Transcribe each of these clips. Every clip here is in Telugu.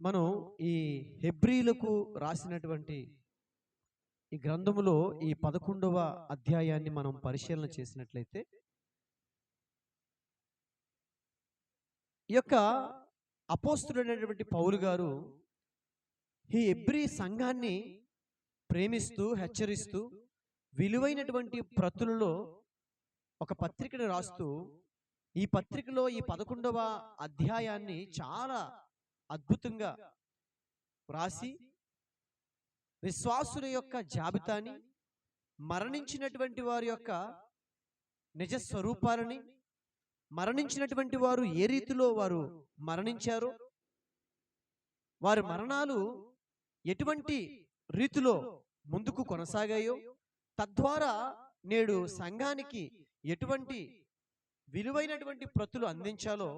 మనం ఈ హెబ్రీలకు రాసినటువంటి ఈ గ్రంథములో ఈ పదకొండవ అధ్యాయాన్ని మనం పరిశీలన చేసినట్లయితే ఈ యొక్క అపోస్తుడైనటువంటి పౌలు గారు ఈ ఎబ్రి సంఘాన్ని ప్రేమిస్తూ హెచ్చరిస్తూ విలువైనటువంటి ప్రతులలో ఒక పత్రికను రాస్తూ ఈ పత్రికలో ఈ పదకొండవ అధ్యాయాన్ని చాలా అద్భుతంగా వ్రాసి విశ్వాసుల యొక్క జాబితాని మరణించినటువంటి వారి యొక్క నిజ స్వరూపాలని మరణించినటువంటి వారు ఏ రీతిలో వారు మరణించారో? వారి మరణాలు ఎటువంటి రీతిలో ముందుకు కొనసాగాయో తద్వారా నేడు సంఘానికి ఎటువంటి విలువైనటువంటి ప్రతులు అందించాలో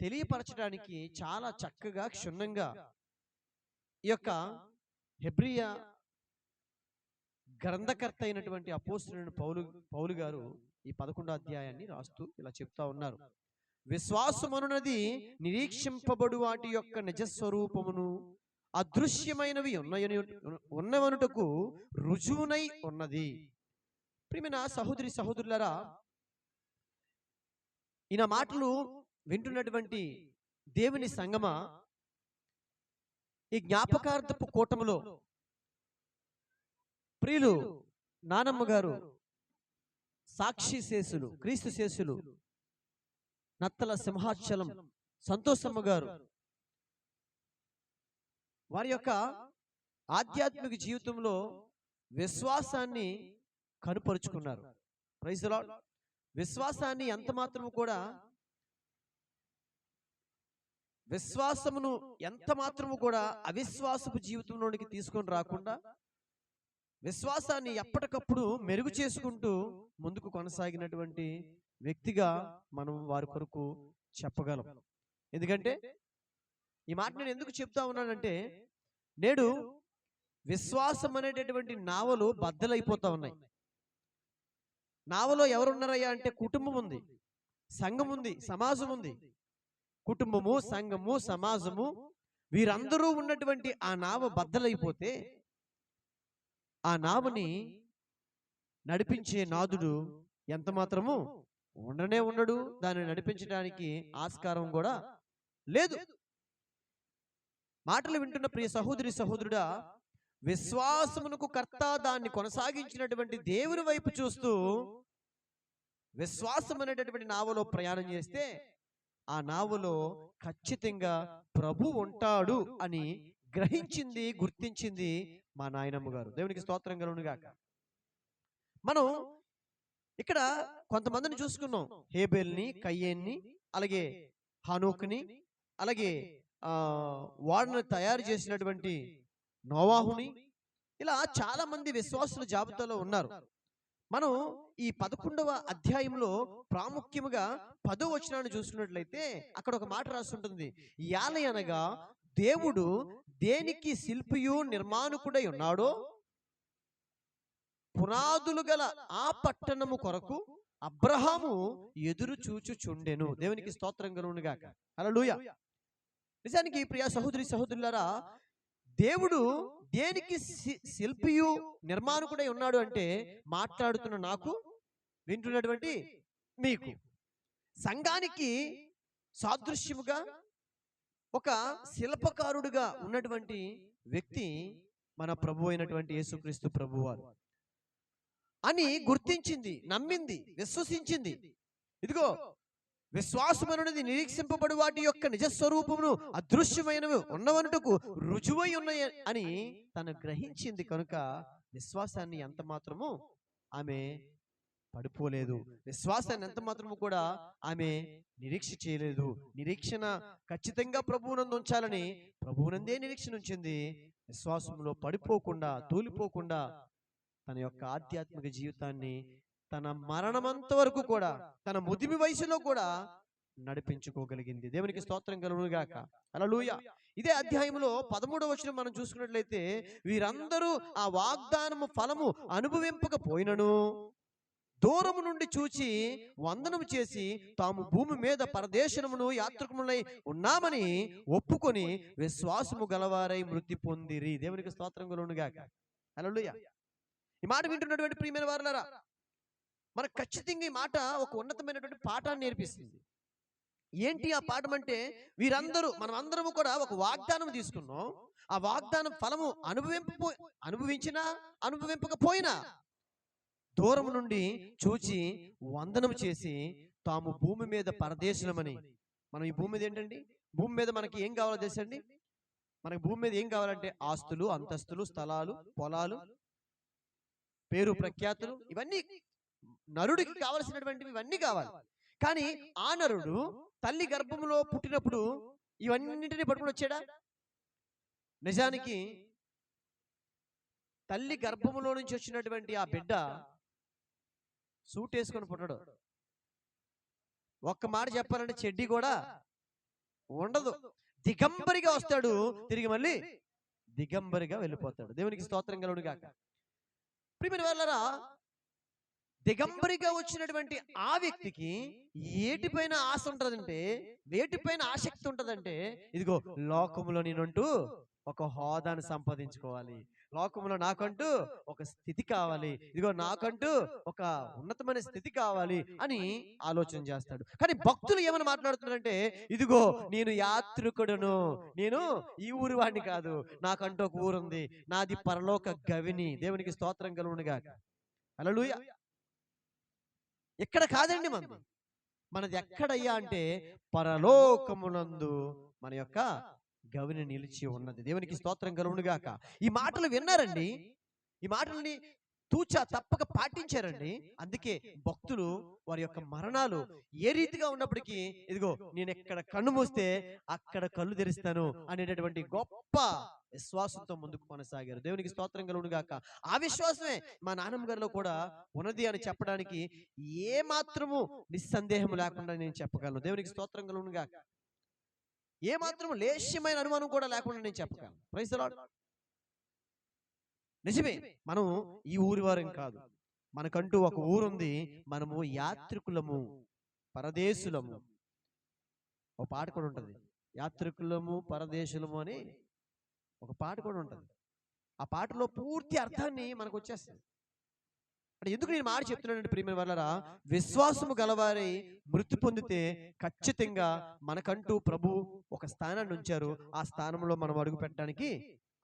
తెలియపరచడానికి చాలా చక్కగా క్షుణ్ణంగా ఈ యొక్క హెబ్రియా గ్రంథకర్త అయినటువంటి అపోస్తులైన పౌలు పౌలు గారు ఈ పదకొండో అధ్యాయాన్ని రాస్తూ ఇలా చెప్తా ఉన్నారు. విశ్వాసమనున్నది నిరీక్షింపబడు వాటి యొక్క నిజస్వరూపమును అదృశ్యమైనవి ఉన్నయని ఉన్నవనుటకు రుజువునై ఉన్నది. ప్రియమైన సహోదరి సహోదరులరా ఈయన మాటలు వింటున్నటువంటి దేవుని సంగమ ఈ జ్ఞాపకార్థపు కూటములో ప్రియులు నానమ్మ గారు సాక్షి శేషులు క్రీస్తు శేషులు నత్తల సింహాచలం సంతోషమ్మ గారు వారి యొక్క ఆధ్యాత్మిక జీవితంలో విశ్వాసాన్ని కనుపరుచుకున్నారు. ప్రైజ్ విశ్వాసాన్ని ఎంత మాత్రము కూడా విశ్వాసమును ఎంత మాత్రము కూడా అవిశ్వాసపు జీవితంలోనికి తీసుకొని రాకుండా విశ్వాసాన్ని ఎప్పటికప్పుడు మెరుగు చేసుకుంటూ ముందుకు కొనసాగినటువంటి వ్యక్తిగా మనం వారి కొరకు చెప్పగలం. ఎందుకంటే ఈ మాట నేను ఎందుకు చెప్తా ఉన్నానంటే నేడు విశ్వాసం అనేటటువంటి నావలు బద్దలైపోతా ఉన్నాయి. నావలో ఎవరున్నారయ్యా అంటే కుటుంబం ఉంది సంఘం ఉంది సమాజం ఉంది. కుటుంబము సంఘము సమాజము వీరందరూ ఉన్నటువంటి ఆ నావ బద్దలైపోతే ఆ నావని నడిపించే నాదుడు ఎంత మాత్రము ఉండనే ఉండడు. దాన్ని నడిపించడానికి ఆస్కారం కూడా లేదు. మాటలు వింటున్న ప్రియ సహోదరి సహోదరుడా విశ్వాసమునకు కర్త దాన్ని కొనసాగించినటువంటి దేవుని వైపు చూస్తూ విశ్వాసం అనేటటువంటి నావలో ప్రయాణం చేస్తే ఆ నావలో ఖచ్చితంగా ప్రభు ఉంటాడు అని గ్రహించింది గుర్తించింది మా నాయనమ్మ గారు. దేవునికి స్తోత్రం కలుగును మనం ఇక్కడ కొంతమందిని చూసుకున్నాం. హేబెల్ని కయ్యేన్ని అలాగే హనోక్ని అలాగే ఆ వాడిని తయారు చేసినటువంటి నోవాహుని. ఇలా చాలా మంది విశ్వాసుల జాబితాలో ఉన్నారు. మనం ఈ పదకొండవ అధ్యాయంలో ప్రాముఖ్యముగా పదో వచనాన్ని చూసుకున్నట్లయితే అక్కడ ఒక మాట రాస్తుంటుంది యాల అనగా దేవుడు దేనికి శిల్పియు నిర్మాణకుడై ఉన్నాడో పునాదులు గల ఆ పట్టణము కొరకు అబ్రహాము ఎదురు చూచుచుండెను. దేవునికి స్తోత్రం కలుగునుగాక. హల్లెలూయా. నిజానికి ప్రియ సహోదరి సహోదరులారా దేవుడు దేనికి శిల్పియు నిర్మాణకుడై ఉన్నాడు అంటే మాట్లాడుతున్న నాకు వింటున్నటువంటి మీకు. సంఘానికి సాదృశ్యముగా ఒక శిల్పకారుడుగా ఉన్నటువంటి వ్యక్తి మన ప్రభు అయినటువంటి యేసుక్రీస్తు ప్రభువారు అని గుర్తించింది నమ్మింది విశ్వసించింది. ఇదిగో విశ్వాసమనున్నది నిరీక్షింపబడి వాటి యొక్క నిజస్వరూపమును అదృశ్యమైనవి ఉన్నవనుటకు రుజువై ఉన్నాయి అని తను గ్రహించింది కనుక విశ్వాసాన్ని ఎంత మాత్రము ఆమె పడిపోలేదు. విశ్వాసాన్ని ఎంత మాత్రము కూడా ఆమె నిరీక్ష చేయలేదు. నిరీక్షణ ఖచ్చితంగా ప్రభువునందు ఉంచాలని ప్రభువునందే నిరీక్షణ ఉంచింది విశ్వాసంలో పడిపోకుండా తూలిపోకుండా తన యొక్క ఆధ్యాత్మిక జీవితాన్ని తన మరణమంత వరకు కూడా తన ముదిమి వయసులో కూడా నడిపించుకోగలిగింది. దేవునికి స్తోత్రం కలుగుగాక అలా లూయ ఇదే అధ్యాయంలో పదమూడవ వచనం మనం చూసుకున్నట్లయితే వీరందరూ ఆ వాగ్దానము ఫలము అనుభవింపకపోయినను. దూరము నుండి చూచి వందనము చేసి తాము భూమి మీద పరదేశమును యాత్రికములై ఉన్నామని ఒప్పుకొని విశ్వాసము గలవారై మృతి పొందిరి. దేవునికి స్తోత్రం కలుగునుగాక హల్లెలూయా. ఈ మాట వింటున్నటువంటి ప్రియమైన వారులరా మనకు ఖచ్చితంగా ఈ మాట ఒక ఉన్నతమైనటువంటి పాఠాన్ని నేర్పిస్తుంది. ఏంటి ఆ పాఠం అంటే వీరందరూ మనం అందరము కూడా ఒక వాగ్దానం తీసుకున్నాం. ఆ వాగ్దానం ఫలము అనుభవింప అనుభవించినా అనుభవింపకపోయినా దూరం నుండి చూచి వందనం చేసి తాము భూమి మీద పరదేశులమని. మనం ఈ భూమి మీద ఏంటండి? భూమి మీద మనకి ఏం కావాలో తెలుసండి మనకి భూమి మీద ఏం కావాలంటే ఆస్తులు అంతస్తులు స్థలాలు పొలాలు పేరు ప్రఖ్యాతులు ఇవన్నీ నరుడికి కావలసినటువంటివి ఇవన్నీ కావాలి. కానీ ఆ నరుడు తల్లి గర్భంలో పుట్టినప్పుడు ఇవన్నింటినీ పట్టుకుని వచ్చాడా? నిజానికి తల్లి గర్భములో నుంచి వచ్చినటువంటి ఆ బిడ్డ సూట్ వేసుకొని పుట్టడు. ఒక్క మాట చెప్పాలంటే చెడ్డి కూడా ఉండదు. దిగంబరిగా వస్తాడు. తిరిగి మళ్ళీ దిగంబరిగా వెళ్ళిపోతాడు. దేవునికి స్తోత్రం కలుగును గాక ప్రియమైన వాళ్ళరా దిగంబరిగా వచ్చినటువంటి ఆ వ్యక్తికి ఏటిపైన ఆశ ఉంటదంటే వేటిపైన ఆసక్తి ఉంటదంటే ఇదిగో లోకములో నేనంటూ ఒక హోదాను సంపాదించుకోవాలి. లోకంలో నాకంటూ ఒక స్థితి కావాలి. ఇదిగో నాకంటూ ఒక ఉన్నతమైన స్థితి కావాలి అని ఆలోచన చేస్తాడు. కానీ భక్తులు ఏమని మాట్లాడుతున్నారంటే ఇదిగో నేను యాత్రికుడును. నేను ఈ ఊరి వాడిని కాదు. నాకంటూ ఒక ఊరుంది నాది పరలోక గవిని. దేవునికి స్తోత్రం కలుగునుగా హల్లెలూయా. ఎక్కడ కాదండి మనది మనది ఎక్కడయ్యా అంటే పరలోకమునందు మన యొక్క గవిని నిలిచి ఉన్నది. దేవునికి స్తోత్రం కలుగునుగాక. ఈ మాటలు విన్నారండి? ఈ మాటల్ని తూచా తప్పక పాటించారండి. అందుకే భక్తులు వారి యొక్క మరణాలు ఏ రీతిగా ఉన్నప్పటికీ ఇదిగో నేను ఎక్కడ కన్ను మూస్తే అక్కడ కళ్ళు తెరుస్తాను అనేటటువంటి గొప్ప విశ్వాసంతో ముందుకు కొనసాగారు. దేవునికి స్తోత్రం కలుగునుగాక. ఆ విశ్వాసమే మా నాన్నమ్మ గారిలో కూడా ఉన్నది అని చెప్పడానికి ఏ మాత్రము నిస్సందేహం లేకుండా నేను చెప్పగలను. దేవునికి స్తోత్రం కలుగునుగాక. ఏ మాత్రము లేశ్యమైన అనుమానం కూడా లేకుండా నేను చెప్పగలను. ప్రైజ్ లాడ్ నిజమే మనం ఈ ఊరి వారం కాదు. మనకంటూ ఒక ఊరుంది. మనము యాత్రికులము. పరదేశులము. ఒక పాట కూడా ఉంటుంది. యాత్రికులము పరదేశులము అని ఒక పాట కూడా ఉంటుంది. ఆ పాటలో పూర్తి అర్థాన్ని మనకు వచ్చేస్తుంది. అంటే ఎందుకు నేను మాట చెప్తున్నానంటే ప్రియమైన వాళ్ళరా విశ్వాసము గలవారై మృతి పొందితే ఖచ్చితంగా మనకంటూ ప్రభు ఒక స్థానాన్ని ఉంచారు. ఆ స్థానంలో మనం అడుగు పెట్టడానికి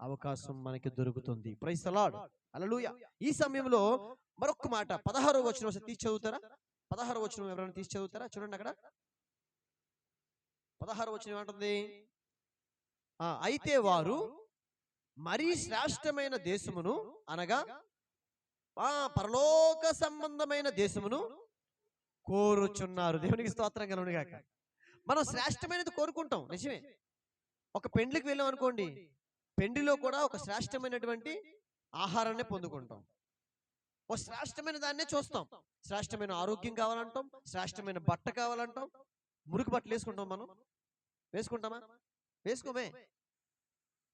అవకాశం మనకి దొరుకుతుంది. ప్రైస్ అలాడ్ అలలుయ ఈ సమయంలో మరొక మాట. పదహారో వచనం ఒకసారి తీసి చదువుతారా పదహారో వచనం ఎవరైనా తీసి చదువుతారా చూడండి అక్కడ. పదహారో వచనం ఏమంటుంది? అయితే వారు మరీ శ్రేష్టమైన దేశమును అనగా ఆ పరలోక సంబంధమైన దేశమును కోరుచున్నారు. దేవునికి స్తోత్రం కలుగును గాక. మనం శ్రేష్టమైనది కోరుకుంటాం నిజమే? ఒక పెండ్లికి వెళ్ళాం అనుకోండి పెండిలో కూడా ఒక శ్రేష్టమైనటువంటి ఆహారాన్ని పొందుకుంటాం. ఒక శ్రేష్టమైన దాన్నే చూస్తాం. శ్రేష్టమైన ఆరోగ్యం కావాలంటాం శ్రేష్టమైన బట్ట కావాలంటాం. మురికి బట్టలు వేసుకుంటాం మనం? వేసుకుంటామా? వేసుకోమే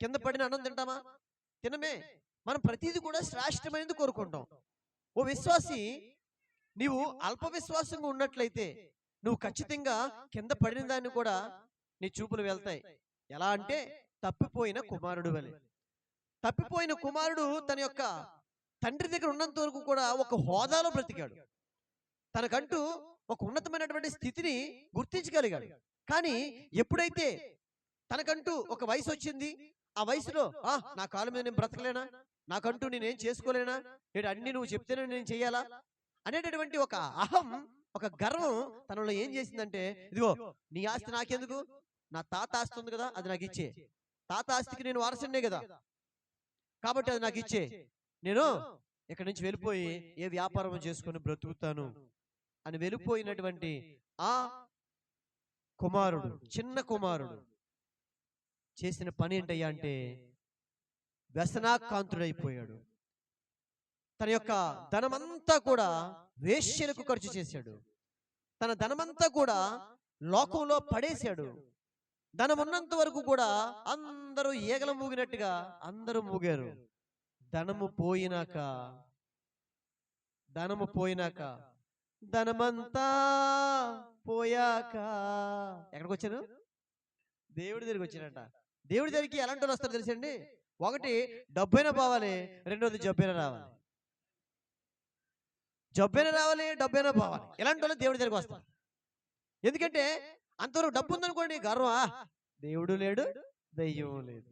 కింద పడిన అన్నం తింటామా? తినమే. మనం ప్రతిదీ కూడా శ్రేష్టమైనది కోరుకుంటాం. ఓ విశ్వాసి నీవు అల్ప విశ్వాసంగా ఉన్నట్లయితే నువ్వు ఖచ్చితంగా కింద పడిన దాన్ని కూడా నీ చూపులు వెళ్తాయి. ఎలా అంటే తప్పిపోయిన కుమారుడు వలె. తప్పిపోయిన కుమారుడు తన యొక్క తండ్రి దగ్గర ఉన్నంత వరకు కూడా ఒక హోదాలో బ్రతికాడు. తనకంటూ ఒక ఉన్నతమైనటువంటి స్థితిని గుర్తించగలిగాడు. కానీ ఎప్పుడైతే తనకంటూ ఒక వయసు వచ్చింది ఆ వయసులో ఆ నా కాలు మీద నేను బ్రతకలేనా? నాకంటూ నేనేం చేసుకోలేనా? ఏంటి అన్ని నువ్వు చెప్తేనే నేను చెయ్యాలా అనేటటువంటి ఒక అహం ఒక గర్వం తనలో ఏం చేసిందంటే ఇదిగో నీ ఆస్తి నాకెందుకు? నా తాత ఆస్తి ఉంది కదా అది నాకు ఇచ్చే. తాత ఆస్తికి నేను వారసునే కదా. కాబట్టి అది నాకు ఇచ్చే. నేను ఇక్కడి నుంచి వెళ్ళిపోయి ఏ వ్యాపారం చేసుకొని బ్రతుకుతాను? అని వెళ్ళిపోయినటువంటి ఆ కుమారుడు చిన్న కుమారుడు చేసిన పని ఏంటయ్యా అంటే వ్యసనాకాంతుడైపోయాడు తన యొక్క ధనమంతా కూడా వేశ్యలకు ఖర్చు చేశాడు. తన ధనమంతా కూడా లోకంలో పడేశాడు. ధనం ఉన్నంత వరకు కూడా అందరూ ఈగలు మూగినట్టుగా అందరూ మూగారు. ధనము పోయినాక ధనము పోయినాక ధనమంతా పోయాక ఎక్కడికి వచ్చాను దేవుడి దగ్గరికి వచ్చానంట దేవుడి దగ్గరికి ఎలాంటి వాళ్ళు వస్తారు తెలుసండి? ఒకటి డబ్బైనా పోవాలి రెండోది జబ్బైనా రావాలి. జబ్బైనా రావాలి డబ్బైనా పోవాలి ఇలాంటి వాళ్ళు దేవుడి దగ్గరికి వస్తారు? ఎందుకంటే అంతవరకు డబ్బు ఉందనుకోండి గర్వా. దేవుడు లేడు దయ్యం లేదు.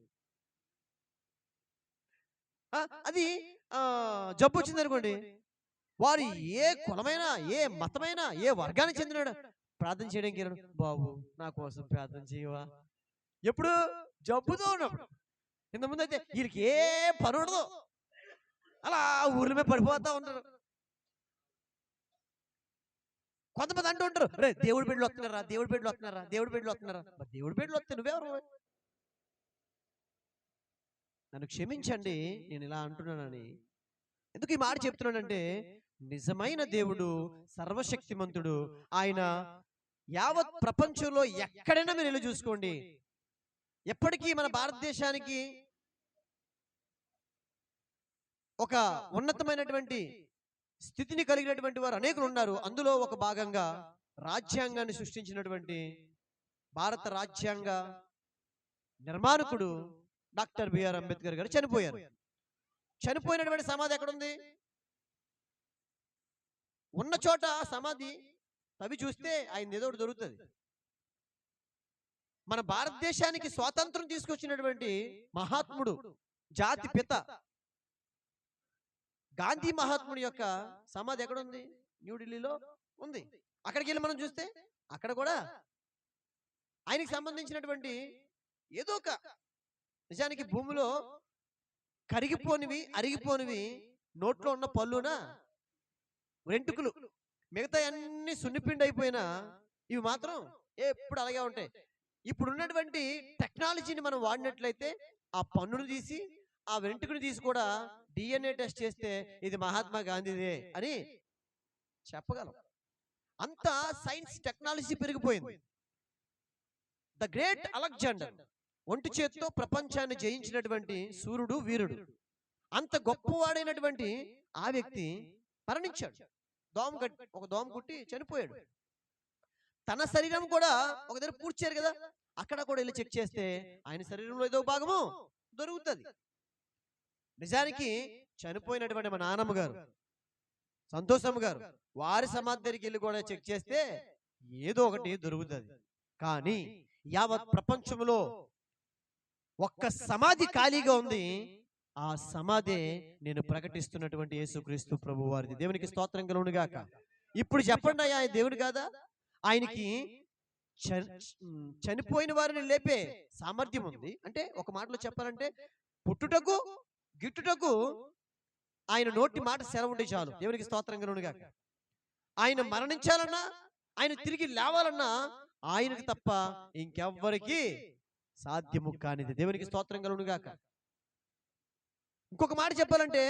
ఆ, అది ఆ, జబ్బు వచ్చింది అనుకోండి వారు ఏ కులమైనా ఏ మతమైనా ఏ వర్గానికి చెందినాడు ప్రార్థన చేయడానికి బాబు నా కోసం ప్రార్థన చేయవా? ఎప్పుడు జబ్బుతో ఉన్నప్పుడు ఇంత ముందు అయితే వీరికి ఏ పని ఉండదు. అలా ఊర్ల మీద పడిపోతా ఉంటారు. కొంతమంది అంటూ ఉంటారు రే దేవుడి బిడ్డలు వస్తున్నారా? దేవుడి బిడ్డలు వస్తున్నారా? దేవుడి బిడ్డలు వస్తున్నారా? మరి దేవుడి బిడ్డలు వస్తే నువ్వెవరు? నన్ను క్షమించండి నేను ఇలా అంటున్నానని. ఎందుకు ఈ మాట చెప్తున్నానంటే నిజమైన దేవుడు సర్వశక్తిమంతుడు ఆయన యావత్ ప్రపంచంలో ఎక్కడైనా మీరు వెళ్ళి చూసుకోండి. ఎప్పటికీ మన భారతదేశానికి ఒక ఉన్నతమైనటువంటి స్థితిని కలిగినటువంటి వారు అనేకులు ఉన్నారు. అందులో ఒక భాగంగా రాజ్యాంగాన్ని సృష్టించినటువంటి భారత రాజ్యాంగ నిర్మాణకుడు డాక్టర్ బిఆర్ అంబేద్కర్ గారు చనిపోయారు. చనిపోయినటువంటి సమాధి ఎక్కడుంది? ఉన్న చోట సమాధి తవి చూస్తే ఆయన ఏదో ఒకటి దొరుకుతుంది. మన భారతదేశానికి స్వాతంత్రం తీసుకొచ్చినటువంటి మహాత్ముడు జాతి పిత. గాంధీ మహాత్ముడి యొక్క సమాధి ఎక్కడ ఉంది న్యూఢిల్లీలో ఉంది. అక్కడికి వెళ్ళి మనం చూస్తే అక్కడ కూడా ఆయనకి సంబంధించినటువంటి ఏదో ఒక నిజానికి భూమిలో కరిగిపోనివి అరిగిపోనివి నోట్లో ఉన్న పళ్ళున? వెంట్రుకలు మిగతా అన్ని సున్నిపిండి అయిపోయినా ఇవి మాత్రం ఎప్పుడు అలాగే ఉంటాయి. ఇప్పుడు ఉన్నటువంటి టెక్నాలజీని మనం వాడినట్లయితే ఆ పన్నును తీసి ఆ వెంట్రుకను తీసి కూడా డిఎన్ఏ టెస్ట్ చేస్తే ఇది మహాత్మా గాంధీదే అని చెప్పగలం. అంత సైన్స్ టెక్నాలజీ పెరిగిపోయింది. ద గ్రేట్ అలెగ్జాండర్ ఒంటి చేత్తో ప్రపంచాన్ని జయించినటువంటి సూర్యుడు వీరుడు. అంత గొప్పవాడైనటువంటి ఆ వ్యక్తి మరణించాడు. దోమ కట్టి ఒక దోమ కుట్టి చనిపోయాడు. తన శరీరం కూడా ఒక దగ్గర పూడ్చారు కదా. అక్కడ కూడా వెళ్ళి చెక్ చేస్తే ఆయన శరీరంలో ఏదో భాగము దొరుకుతుంది. నిజానికి చనిపోయినటువంటి మా నానమ్మ గారు సంతోషమ్మ గారు వారి సమాధి దగ్గరికి వెళ్ళి కూడా చెక్ చేస్తే ఏదో ఒకటి దొరుకుతుంది. కానీ యావత్ ప్రపంచంలో ఒక్క సమాధి ఖాళీగా ఉంది. ఆ సమాధి నేను ప్రకటిస్తున్నటువంటి యేసుక్రీస్తు ప్రభు వారిది దేవునికి స్తోత్రం కలుగును ఇప్పుడు చెప్పండి అయ్యా ఆయన దేవుడు కాదా? ఆయనకి చనిపోయిన వారిని లేపే సామర్థ్యం ఉంది. అంటే ఒక మాటలో చెప్పాలంటే పుట్టుటకు గిట్టుటకు ఆయన నోటి మాట సెలవు ఉంటే చాలు. దేవునికి స్తోత్రం కలుగును గాక ఆయన మరణించాలన్నా ఆయన తిరిగి లేవాలన్నా ఆయనకి తప్ప ఇంకెవ్వరికి సాధ్యము కానిది. దేవునికి స్తోత్రం కలుగును గాక ఇంకొక మాట చెప్పాలంటే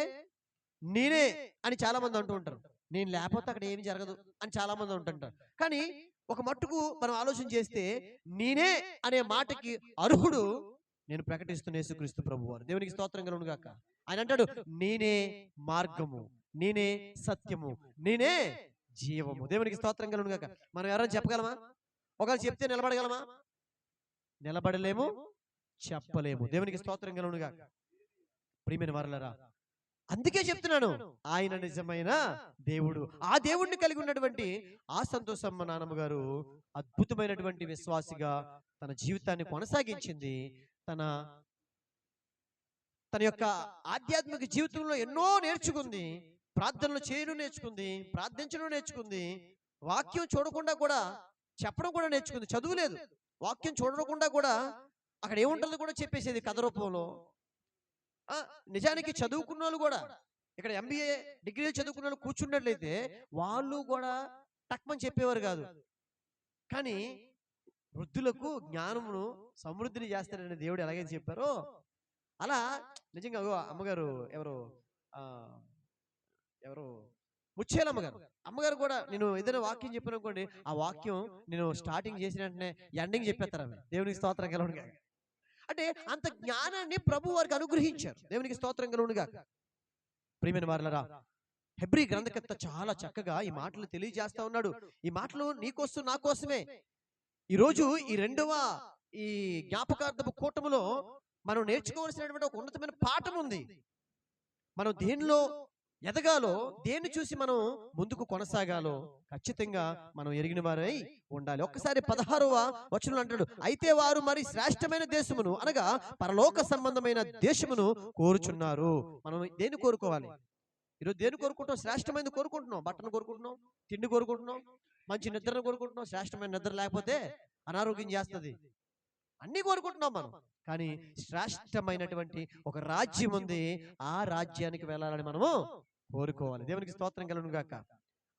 నేనే అని చాలా మంది అంటూ ఉంటారు. నేను లేకపోతే అక్కడ ఏమి జరగదు అని చాలా మంది అంటుంటారు కానీ ఒక మట్టుకు మనం ఆలోచన చేస్తే నేనే అనే మాటకి అర్హుడు నేను ప్రకటిస్తున్న యేసుక్రీస్తు ప్రభు వారు దేవునికి స్తోత్రం కలుగును గాక. ఆయన అంటాడు నేనే మార్గము నేనే సత్యము నేనే జీవము. దేవునికి స్తోత్రం కలుగును గాక. మనం ఎవరైనా చెప్పగలమా? ఒకవేళ చెప్తే నిలబడగలమా? నిలబడలేము చెప్పలేము. దేవునికి స్తోత్రం కలుగును గాక. ప్రియమైన వారలరా అందుకే చెప్తున్నాను ఆయన నిజమైన దేవుడు. ఆ దేవుడిని కలిగి ఉన్నటువంటి ఆ సంతోషమ్మ నాన్నమ్మ గారు అద్భుతమైనటువంటి విశ్వాసిగా తన జీవితాన్ని కొనసాగించింది. తన తన యొక్క ఆధ్యాత్మిక జీవితంలో ఎన్నో నేర్చుకుంది. ప్రార్థనలు చేయడం నేర్చుకుంది. ప్రార్థించడం నేర్చుకుంది. వాక్యం చూడకుండా కూడా చెప్పడం కూడా నేర్చుకుంది. చదువు లేదు. వాక్యం చూడకుండా కూడా అక్కడ ఏముంటుందో కూడా చెప్పేసేది కథ రూపంలో. నిజానికి చదువుకున్న వాళ్ళు కూడా ఇక్కడ ఎంబీఏ డిగ్రీలు చదువుకున్న వాళ్ళు కూర్చున్నట్లయితే వాళ్ళు కూడా టక్మని చెప్పేవారు కాదు. కానీ వృద్ధులకు జ్ఞానమును సమృద్ధిని చేస్తాడని దేవుడు ఎలాగైతే చెప్పారో అలా నిజంగా అమ్మగారు ఎవరు ఆ ఎవరు ముచ్చేలమ్మ అమ్మగారు. అమ్మగారు కూడా నేను ఏదైనా వాక్యం చెప్పాను అనుకోండి ఆ వాక్యం నేను స్టార్టింగ్ చేసిన వెంటనే ఎండింగ్ చెప్పేస్తారు ఆమె దేవునికి స్తోత్రం కలవనుగా అంటే అంత జ్ఞానాన్ని ప్రభు వారికి అనుగ్రహించారు. దేవునికి స్తోత్రం కలుగునుగా ప్రియమైన వారులరా హెబ్రి గ్రంథకర్త చాలా చక్కగా ఈ మాటలు తెలియజేస్తా ఉన్నాడు. ఈ మాటలు నీకోసం నా కోసమే ఈరోజు ఈ రెండవ ఈ జ్ఞాపకార్థపు కూటములో మనం నేర్చుకోవాల్సినటువంటి ఒక ఉన్నతమైన పాఠం ఉంది. మనం దేనిలో ఎదగాలో దేన్ని చూసి మనం ముందుకు కొనసాగాలో ఖచ్చితంగా మనం ఎరిగిన వారై ఉండాలి. ఒక్కసారి పదహారవ వచనంలో అంటాడు అయితే వారు మరి శ్రేష్టమైన దేశమును అనగా పరలోక సంబంధమైన దేశమును కోరుచున్నారు. మనం దేన్ని కోరుకోవాలి? ఈరోజు దేన్ని కోరుకుంటాం శ్రేష్టమైనది కోరుకుంటున్నాం? బట్టను కోరుకుంటున్నాం? తిండి కోరుకుంటున్నాం? మంచి నిద్రను కోరుకుంటున్నాం? శ్రేష్టమైన నిద్ర లేకపోతే అనారోగ్యం చేస్తుంది. అన్ని కోరుకుంటున్నాం మనం. కానీ శ్రేష్టమైనటువంటి ఒక రాజ్యం ఉంది. ఆ రాజ్యానికి వెళ్ళాలని మనము కోరుకోవాలి. దేవునికి స్తోత్రం కలను గాక.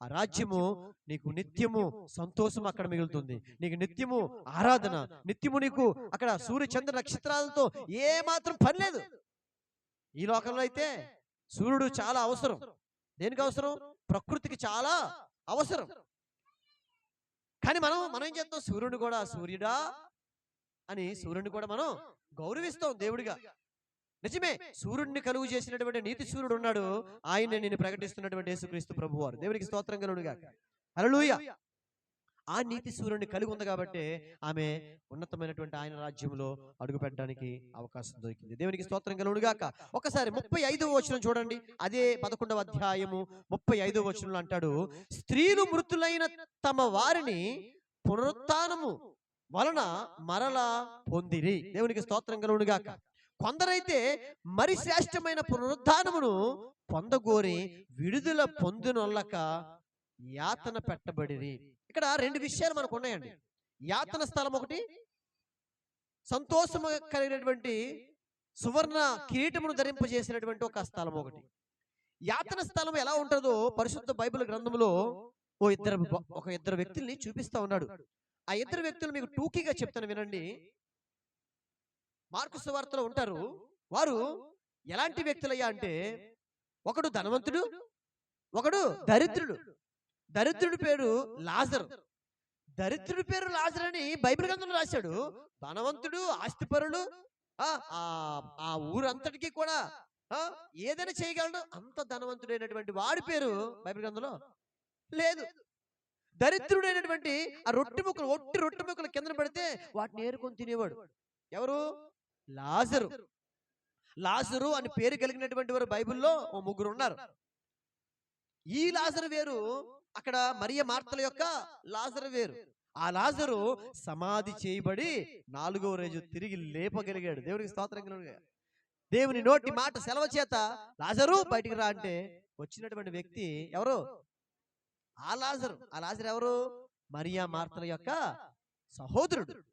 ఆ రాజ్యము నీకు నిత్యము సంతోషం అక్కడ మిగులుతుంది. నీకు నిత్యము ఆరాధన నిత్యము నీకు అక్కడ సూర్య చంద్ర నక్షత్రాలతో ఏ మాత్రం పని లేదు. ఈ లోకంలో అయితే సూర్యుడు చాలా అవసరం. దేనికి అవసరం? ప్రకృతికి చాలా అవసరం. కానీ మనం మనం ఏం చేస్తాం? సూర్యుడు కూడా సూర్యుడా అని సూర్యుడిని కూడా మనం గౌరవిస్తాం దేవుడిగా. నిజమే సూర్యుడిని కలుగు చేసినటువంటి నీతి సూర్యుడు ఉన్నాడు. ఆయన నేను ప్రకటిస్తున్నటువంటి యేసుక్రీస్తు ప్రభు వారు. దేవునికి స్తోత్రం కలుగుగా హల్లెలూయా. ఆ నీతి సూర్యుడిని కలిగి ఉంది కాబట్టి ఆమె ఉన్నతమైనటువంటి ఆయన రాజ్యంలో అడుగు పెట్టడానికి అవకాశం దొరికింది. దేవునికి స్తోత్రం కలుగుగాక ఒకసారి ముప్పై ఐదవ వచనం చూడండి. అదే పదకొండవ అధ్యాయము ముప్పై ఐదవ వచనంలో అంటాడు స్త్రీలు మృతులైన తమ వారిని పునరుత్నము వలన మరలా పొందిరి. దేవునికి స్తోత్రం కలుగుగాక కొందరైతే మరి శ్రేష్టమైన పునరుద్ధానమును పొందగోరి విడుదల పొందునొల్లక యాతన పెట్టబడి ఇక్కడ రెండు విషయాలు మనకు ఉన్నాయండి. యాతన స్థలం ఒకటి సంతోషము కలిగినటువంటి సువర్ణ కిరీటమును ధరింపజేసినటువంటి ఒక స్థలం ఒకటి. యాతన స్థలం ఎలా ఉంటుందో పరిశుద్ధ బైబిల్ గ్రంథంలో ఓ ఇద్దరు ఒక ఇద్దరు వ్యక్తుల్ని చూపిస్తా ఉన్నాడు. ఆ ఇద్దరు వ్యక్తులు మీకు టూకీగా చెప్తాను వినండి. మార్కు సువార్తలో ఉంటారు. వారు ఎలాంటి వ్యక్తులయ్యా అంటే ఒకడు ధనవంతుడు ఒకడు దరిద్రుడు. దరిద్రుడి పేరు లాజరు. దరిద్రుడి పేరు లాజర్ అని బైబిల్ గ్రంథంలో రాశాడు. ధనవంతుడు ఆస్తిపరుడు ఆ ఊరంతటికి కూడా ఆ, ఏదైనా చేయగలడు. అంత ధనవంతుడైనటువంటి వాడి పేరు బైబిల్ గ్రంథంలో లేదు. దరిద్రుడైనటువంటి ఆ రొట్టె ముక్కలు ఒట్టి రొట్టె ముక్కలు కింద పెడితే వాటిని ఏరుకొని తినేవాడు. ఎవరు? లాజరు. లాజరు. అని పేరు కలిగినటువంటి వారు బైబిల్లో ఓ ముగ్గురు ఉన్నారు ఈ లాజరు వేరు అక్కడ మరియ మార్తల యొక్క లాజరు వేరు. ఆ లాజరు సమాధి చేయబడి నాలుగో రోజు తిరిగి లేపగలిగాడు. దేవునికి స్తోత్రం. దేవుని నోటి మాట సెలవు చేత లాజరు బయటికి రా అంటే వచ్చినటువంటి వ్యక్తి ఎవరు? ఆ లాజరు. ఆ లాజరు ఎవరు? మరియా మార్తల యొక్క సహోదరుడు.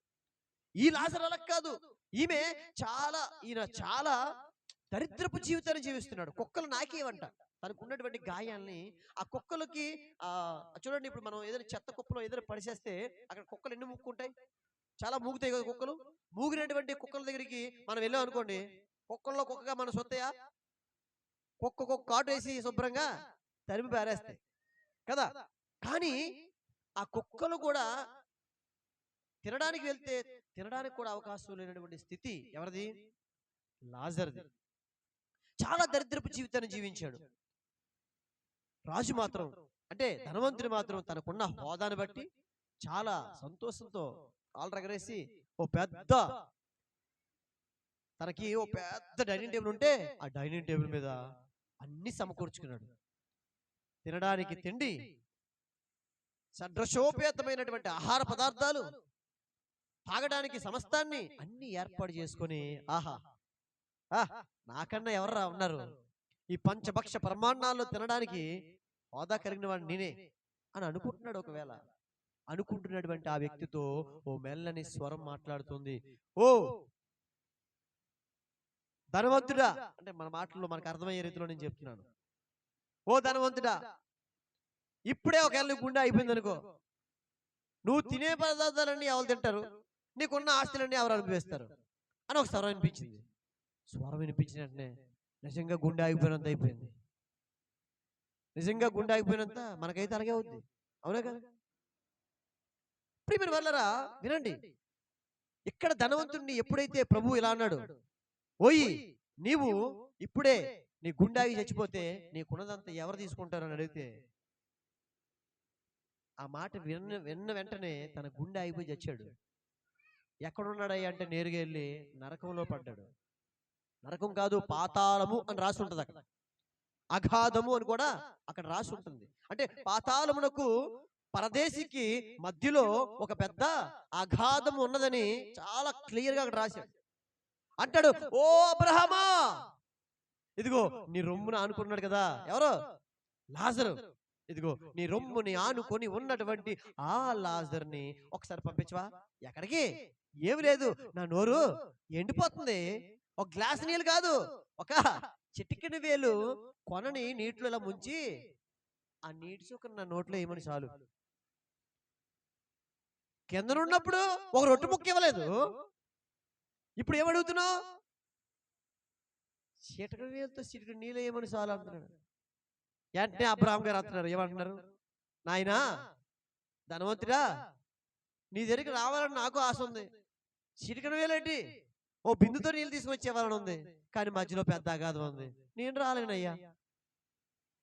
ఈ లాజరు అలా కాదు. ఈమె చాలా ఈయన చాలా దరిద్రపు జీవితాన్ని జీవిస్తున్నాడు. కుక్కలు నాకేవంట. తనకు ఉన్నటువంటి గాయాల్ని ఆ కుక్కలకి ఆ చూడండి ఇప్పుడు మనం ఏదైనా చెత్త కుప్పలో ఏదైనా పడిచేస్తే అక్కడ కుక్కలు ఎన్ని ముక్కుంటాయి? చాలా మూగుతాయి కదా కుక్కలు. మూగినటువంటి కుక్కల దగ్గరికి మనం వెళ్ళాం అనుకోండి. కుక్కల్లో కుక్కగా మనం సొత్తయా కుక్క కుక్క కాటు వేసి శుభ్రంగా తరిమి పారేస్తాయి. కదా? కానీ ఆ కుక్కలు కూడా తినడానికి వెళ్తే తినడానికి కూడా అవకాశం లేనటువంటి స్థితి ఎవరిది? లాజర్ది. చాలా దరిద్రపు జీవితాన్ని జీవించాడు. రాజు మాత్రం అంటే ధనవంతుడు మాత్రం తనకున్న హోదాను బట్టి చాలా సంతోషంతో కాళ్ళు రగరేసి ఓ పెద్ద తనకి ఓ పెద్ద డైనింగ్ టేబుల్ ఉంటే ఆ డైనింగ్ టేబుల్ మీద అన్ని సమకూర్చుకున్నాడు. తినడానికి తిండి సడ్రశోపేతమైనటువంటి ఆహార పదార్థాలు తాగడానికి సమస్తాన్ని అన్ని ఏర్పాటు చేసుకొని ఆహా నాకన్నా ఎవర్రా ఉన్నారు? ఈ పంచభక్ష ప్రమాణాల్లో తినడానికి హోదా కలిగిన వాడు నేనే అని అనుకుంటున్నాడు ఒకవేళ. అనుకుంటున్నటువంటి ఆ వ్యక్తితో ఓ మెల్లని స్వరం మాట్లాడుతుంది. ఓ! ధనవంతుడా! అంటే మన మాటల్లో మనకు అర్థమయ్యే రీతిలో నేను చెప్తున్నాను. ఓ ధనవంతుడా! ఇప్పుడే ఒకవేళ నీకు గుండె అయిపోయింది అనుకో నువ్వు తినే పదార్థాలన్నీ ఎవరు తింటారు? నీకున్న ఆస్తులన్నీ ఎవరు అనుభవిస్తారు అని ఒక స్వరం వినిపించింది. స్వరం వినిపించిన వెంటనే నిజంగా గుండె ఆగిపోయినంత అయిపోయింది. నిజంగా గుండె ఆగిపోయినంత మనకైతే అలాగే అవుద్ది. అవునా కదా? ప్రియమైన వాళ్ళరా వినండి. ఇక్కడ ధనవంతుడిని ఎప్పుడైతే ప్రభు ఇలా అన్నాడు ఓయి నీవు ఇప్పుడే నీ గుండె ఆగి చచ్చిపోతే నీకున్నదంతా ఎవరు తీసుకుంటారని అడిగితే ఆ మాట విన్న విన్న వెంటనే తన గుండె ఆగిపోయి చచ్చాడు. ఎక్కడున్నాడయ్యా అంటే నేరుగా వెళ్ళి నరకంలో పడ్డాడు. నరకం కాదు పాతాళము అని రాసి ఉంటుంది అక్కడ అగాధము అని కూడా అక్కడ రాసి ఉంటుంది. అంటే పాతాళమునకు పరదేశికి మధ్యలో ఒక పెద్ద అగాధము ఉన్నదని చాలా క్లియర్గా అక్కడ రాశాడు. అంటాడు ఓ అబ్రహమా! ఇదిగో నీ రొమ్మున ఆనుకున్నాడు కదా. ఎవరు? లాజరు. ఇదిగో నీ రొమ్ముని ఆనుకొని ఉన్నటువంటి ఆ లాజర్ని ఒకసారి పంపించవా? ఎక్కడికి? ఏమి లేదు నా నోరు ఎండిపోతుంది. ఒక గ్లాస్ నీళ్ళు కాదు ఒక చిటికెన వేలు కొనని నీటిలో ఇలా ముంచి ఆ నీటి చుక్క నా నోట్లో ఏమని చాలు? కిందనున్నప్పుడు ఒక రొట్టె ముక్క ఇవ్వలేదు ఇప్పుడు ఏమడుగుతున్నావు? చిటకడ వేలుతో చిటికడ నీళ్ళు ఏమని చాలు అంటున్నాడు. వెంటనే అబ్రాహం గారు అంటున్నారు ఏమంటున్నారు? నాయనా ధనవంతుడా నీ దగ్గరికి రావాలని నాకు ఆశ ఉంది. చిటికడ వేలేంటి? ఓ బిందుతో నీళ్ళు తీసుకొచ్చేవాలని ఉంది. కానీ మధ్యలో పెద్ద అగాధం ఉంది. నేను రాలేనయ్యా.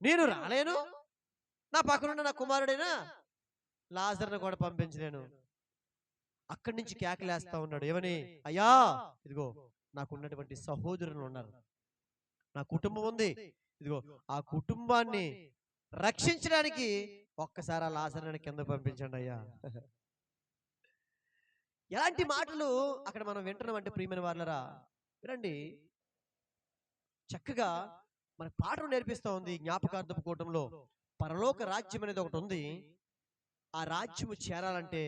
నేను రాలేను. నా పక్కనున్న నా కుమారుడైనా లాజర్ను కూడా పంపించలేను. అక్కడి నుంచి కేకలేస్తా ఉన్నాడు. ఏమని? అయ్యా ఇదిగో నాకున్నటువంటి సహోదరులు ఉన్నారు. నా కుటుంబం ఉంది. ఇదిగో ఆ కుటుంబాన్ని రక్షించడానికి ఒక్కసారి ఆ లాజర్ని కింద పంపించండి అయ్యా. ఎలాంటి మాటలు అక్కడ మనం వింటున్నాం అంటే ప్రియమైన వాళ్ళరా వినండి. చక్కగా మన పాఠం నేర్పిస్తా ఉంది జ్ఞాపకార్థపు కూటంలో. పరలోక రాజ్యం అనేది ఒకటి ఉంది. ఆ రాజ్యము చేరాలంటే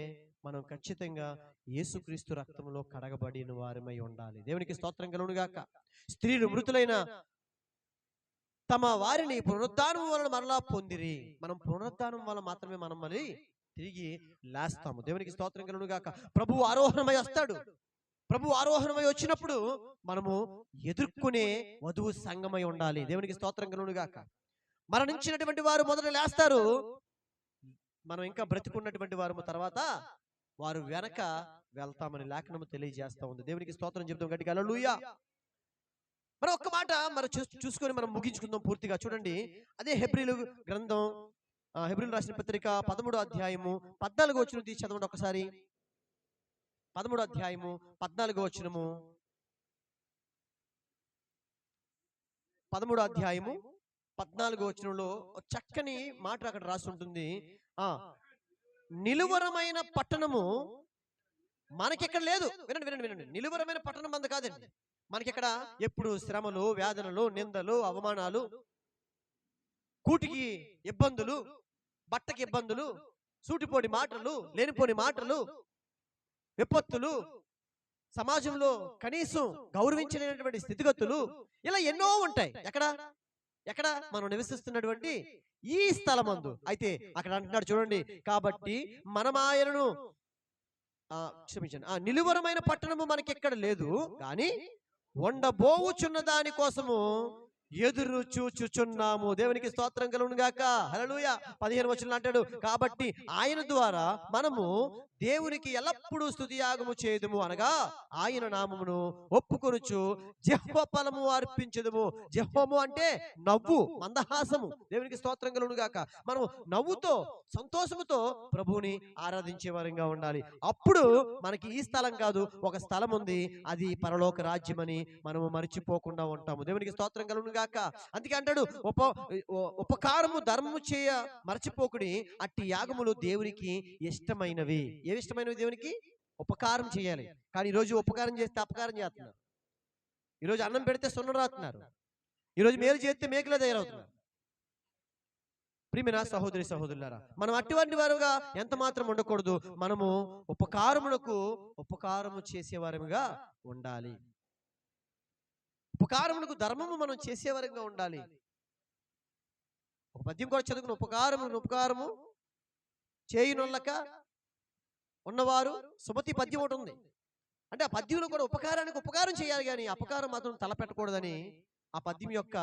మనం ఖచ్చితంగా యేసుక్రీస్తు రక్తంలో కడగబడిన వారమై ఉండాలి. దేవునికి స్తోత్రం కలుగునుగాక. స్త్రీలు మృతులైన తమ వారిని పునరుద్ధానం వలన మరలా పొందిరి. మనం పునరుద్ధానం వల్ల మాత్రమే మనం మళ్ళీ తిరిగి లేస్తాము. దేవునికి స్తోత్రం కలుగునుగాక ప్రభు ఆరోహణమై వస్తాడు. ప్రభు ఆరోహణమై వచ్చినప్పుడు మనము ఎదుర్కొనే వధువు సంగమై ఉండాలి. దేవునికి స్తోత్రం కలుగునుగాక మరణించినటువంటి వారు మొదట లేస్తారు. మనం ఇంకా బ్రతికున్నటువంటి వారు తర్వాత వారు వెనక వెళ్తామని లేఖనము తెలియజేస్తా ఉంది. దేవునికి స్తోత్రం చెప్తాం గట్టిగా. హల్లెలూయా! మరి ఒక్క మాట మరి చూసుకొని మనం ముగించుకుందాం పూర్తిగా. చూడండి. అదే హెబ్రిలు గ్రంథం హెబ్రిల్ హెబ్రిలు రాసిన పత్రిక పదమూడో అధ్యాయము పద్నాలుగో వచ్చిన తీసి చదవండి ఒకసారి. పదమూడో అధ్యాయము పద్నాలుగో వచ్చినము పదమూడో అధ్యాయము పద్నాలుగో వచనంలో చక్కని మాట అక్కడ రాసి ఉంటుంది. ఆ నిలువరమైన పట్టణము మనకెక్కడ లేదు. వినండి వినండి వినండి. నిలువరమైన పట్టణం అంత కాదండి. మనకిక్కడ ఎప్పుడు శ్రమలు వేదనలు నిందలు అవమానాలు కూటికి ఇబ్బందులు బట్టకి ఇబ్బందులు సూటిపోని మాటలు లేనిపోని మాటలు విపత్తులు సమాజంలో కనీసం గౌరవించలేనటువంటి స్థితిగతులు ఇలా ఎన్నో ఉంటాయి. ఎక్కడ? ఎక్కడ? మనం నివసిస్తున్నటువంటి ఈ స్థలమందు. అయితే అక్కడ అంటున్నాడు చూడండి. కాబట్టి మనమాయనను క్షమించండి. ఆ నిలువరమైన పట్టణము మనకి ఎక్కడ లేదు. కానీ ఉండబోవుచున్న దాని కోసము ఎదురు చూచుచున్నాము. దేవునికి స్తోత్రం కలుగును గాక హల్లెలూయా. పదిహేను వచ్చిన అంటాడు. కాబట్టి ఆయన ద్వారా మనము దేవునికి ఎల్లప్పుడూ స్తుతియాగము చేయదుము అనగా ఆయన నామమును ఒప్పుకొనుచు జహ్వ ఫలము అర్పించదుము. జహ్వము అంటే నవ్వు మందహాసము. దేవునికి స్తోత్రం కలుగును గాక మనం నవ్వుతో సంతోషముతో ప్రభువుని ఆరాధించే వారంగా ఉండాలి. అప్పుడు మనకి ఈ స్థలం కాదు ఒక స్థలం ఉంది. అది పరలోక రాజ్యమని మనము మర్చిపోకుండా ఉంటాము. దేవునికి స్తోత్రం కలుగును గాక అందుకే అంటాడు ఉప ఉపకారము ధర్మము చేయ మర్చిపోకుడి. అట్టి యాగములు దేవునికి ఇష్టమైనవి. ఏవి ఇష్టమైనవి దేవునికి ఉపకారం చేయాలి. కానీ ఈరోజు ఉపకారం చేస్తే అపకారం చేస్తున్నారు. ఈరోజు అన్నం పెడితే సున్నం రాస్తున్నారు. ఈరోజు మేలు చేస్తే మేకలే తయారవుతున్నారు. ప్రియమైన సహోదరి సహోదరులారా మనం అటువంటి వారుగా ఎంత మాత్రం ఉండకూడదు. మనము ఉపకారమునకు ఉపకారము చేసేవారముగా ఉండాలి. ఉపకారమునకు ధర్మము మనం చేసేవారంగా ఉండాలి. ఒక పద్యం కూడా చదువుకున్న ఉపకారము ఉపకారము చేయునొల్లక ఉన్నవారు సుమతి పద్యం ఒకటి ఉంది. అంటే ఆ పద్యంలో కూడా ఉపకారానికి ఉపకారం చేయాలి కానీ అపకారం మాత్రం తలపెట్టకూడదని ఆ పద్యం యొక్క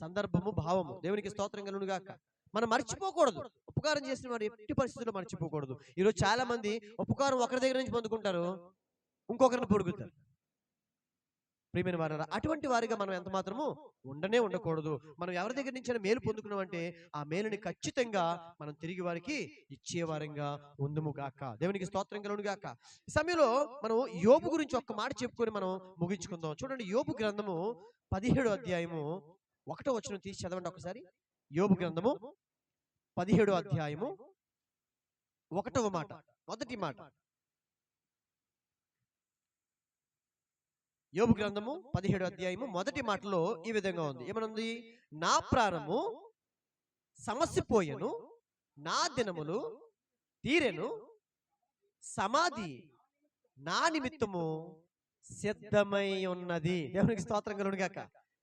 సందర్భము భావము దేవునికి స్తోత్రం కలుగుగాక మనం మర్చిపోకూడదు. ఉపకారం చేసిన వారు ఎట్టి పరిస్థితుల్లో మర్చిపోకూడదు. ఈరోజు చాలా మంది ఉపకారం ఒకరి దగ్గర నుంచి పొందుకుంటారు ఇంకొకరిని పొడుగుతారు. ప్రియమైన వారు అటువంటి వారిగా మనం ఎంత మాత్రము ఉండనే ఉండకూడదు. మనం ఎవరి దగ్గర నుంచి మేలు పొందుకున్నాం అంటే ఆ మేలుని ఖచ్చితంగా మనం తిరిగి వారికి ఇచ్చేవారంగా ఉందుము గాక. దేవునికి స్తోత్రం కలుగును గాక. ఈ సమయంలో మనం యోబు గురించి ఒక్క మాట చెప్పుకొని మనం ముగించుకుందాం. చూడండి యోబు గ్రంథము పదిహేడు అధ్యాయము ఒకటో వచ్చిన తీసి చదవండి ఒకసారి. యోబు గ్రంథము పదిహేడు అధ్యాయము ఒకటవ మాట మొదటి మాట. యోబు గ్రంథము పదిహేడు అధ్యాయము మొదటి మాటలో ఈ విధంగా ఉంది. ఏమనుంది? నా ప్రాణము సమస్యపోయెను నా దినములు తీరెను సమాధి నా నిమిత్తము సిద్ధమై ఉన్నది. దేవునికి స్తోత్రం కలుగును గాక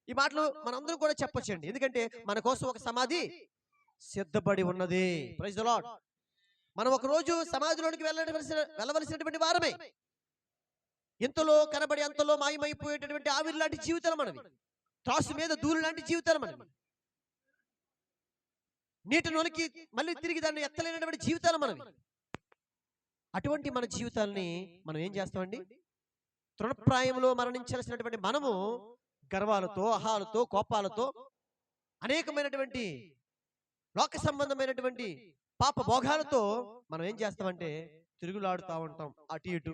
ఈ మాటలు మనందరం కూడా చెప్పొచ్చండి ఎందుకంటే మన కోసం ఒక సమాధి సిద్ధపడి ఉన్నది. ప్రైజ్ ద లార్డ్ మనం ఒక రోజు సమాధిలోనికి వెళ్ళవలసిన వెళ్ళవలసినటువంటి వారమే. ఇంతలో కనబడి అంతలో మాయమైపోయేటటువంటి ఆవిరి లాంటి జీవితాలు మనవి. త్రాసు మీద దూరు లాంటి జీవితాలు మనవి. నొలికి మళ్ళీ తిరిగి దాన్ని ఎత్తలేనటువంటి జీవితాలు మనవి. అటువంటి మన జీవితాలని మనం ఏం చేస్తామండి? తృణప్రాయంలో మరణించాల్సినటువంటి మనము గర్వాలతో అహాలతో కోపాలతో అనేకమైనటువంటి లోక సంబంధమైనటువంటి పాప భోగాలతో మనం ఏం చేస్తామంటే తిరుగులాడుతూ ఉంటాం అటు ఇటు.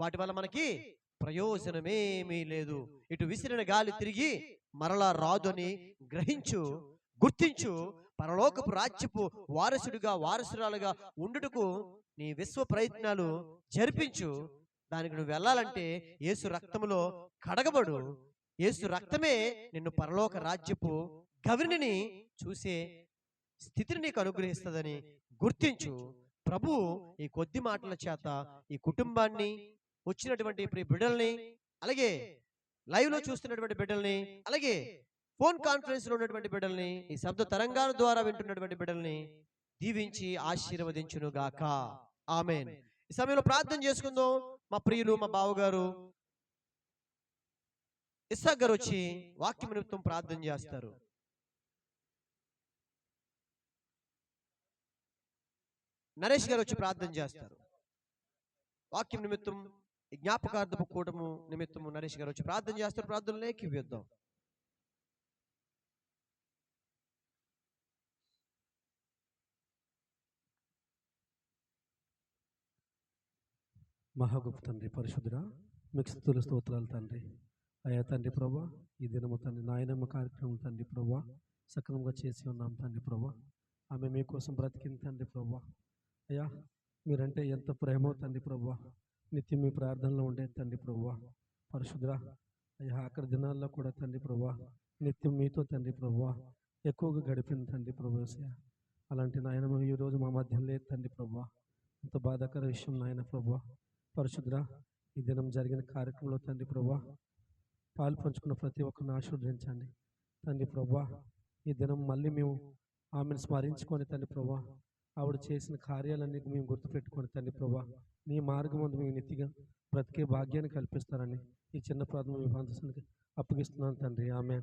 వాటి వల్ల మనకి ప్రయోజనమేమీ లేదు. ఇటు విసిరిన గాలి తిరిగి మరలా రాదు అని గ్రహించు గుర్తించు పరలోకపు రాజ్యపు వారసుడిగా వారసురాలుగా ఉండుటకు నీ విశ్వ ప్రయత్నాలు జరిపించు. దానికి నువ్వు వెళ్ళాలంటే యేసు రక్తములో కడగబడు. యేసు రక్తమే నిన్ను పరలోక రాజ్యపు గవిని చూసే స్థితిని నీకు అనుగ్రహిస్తుందని గుర్తించు. ప్రభు ఈ కొద్ది మాటల చేత ఈ కుటుంబాన్ని వచ్చినటువంటి ప్రియ బిడ్డల్ని అలాగే లైవ్లో చూస్తున్నటువంటి బిడ్డల్ని అలాగే ఫోన్ కాన్ఫరెన్స్లో ఉన్నటువంటి బిడ్డల్ని ఈ శబ్ద తరంగాల ద్వారా వింటున్నటువంటి బిడ్డల్ని దీవించి ఆశీర్వదించును గాక ఆమెన్. ఈ సమయంలో ప్రార్థన చేసుకుందాం. మా ప్రియులు మా బావగారు ఇస్సాక్ గారు వచ్చి వాక్యం నిమిత్తం ప్రార్థన చేస్తారు. నరేష్ గారు వచ్చి ప్రార్థన చేస్తారు. వాక్యం నిమిత్తం జ్ఞాపకార్థపు కూటము నిమిత్తము నరేష్ గారు వచ్చి ప్రార్థన చేస్తారు. ప్రార్థనలోకి ఇవ్వద్దాం మహాగొప్ప తండ్రి పరిశుద్ధుడా మీకు స్థుతుల స్తోత్రాలు తండ్రి. అయ్యా తండ్రి ప్రభా ఈ దినము తండ్రి నాయనమ్మ కార్యక్రమం తండ్రి ప్రభా సక్రమంగా చేసి ఉన్నాం తండ్రి ప్రభా. ఆమె మీకోసం బ్రతికింది తండ్రి ప్రభా. అయ్యా మీరంటే ఎంత ప్రేమో తండ్రి ప్రభా. నిత్యం మీ ప్రార్థనలో ఉండే తండ్రి ప్రభా పరశుద్ర అయ్యా ఆఖరి దినాల్లో కూడా తండ్రి ప్రభా నిత్యం మీతో తండ్రి ప్రభా ఎక్కువగా గడిపింది తండ్రి ప్రభా అలాంటి నాయనమ్మ ఈరోజు మా మధ్యం లేదు తండ్రి ప్రభా. ఎంత బాధాకర విషయం నాయన ప్రభా. పరశుద్ర ఈ దినం జరిగిన కార్యక్రమంలో తండ్రి ప్రభా పాలు పంచుకున్న ప్రతి ఒక్కరిని ఆశీర్వదించండి. తండ్రి ప్రభా ఈ దినం మళ్ళీ మేము ఆమెను స్మరించుకొని తండ్రి ప్రభా ఆవిడ చేసిన కార్యాలన్నీ మేము గుర్తుపెట్టుకొని తండ్రి ప్రభా నీ మార్గం మేము నిత్తిగా బ్రతికే భాగ్యాన్ని కల్పిస్తారని ఈ చిన్న ప్రార్థన మీ అప్పగిస్తున్నాను తండ్రి. ఆమె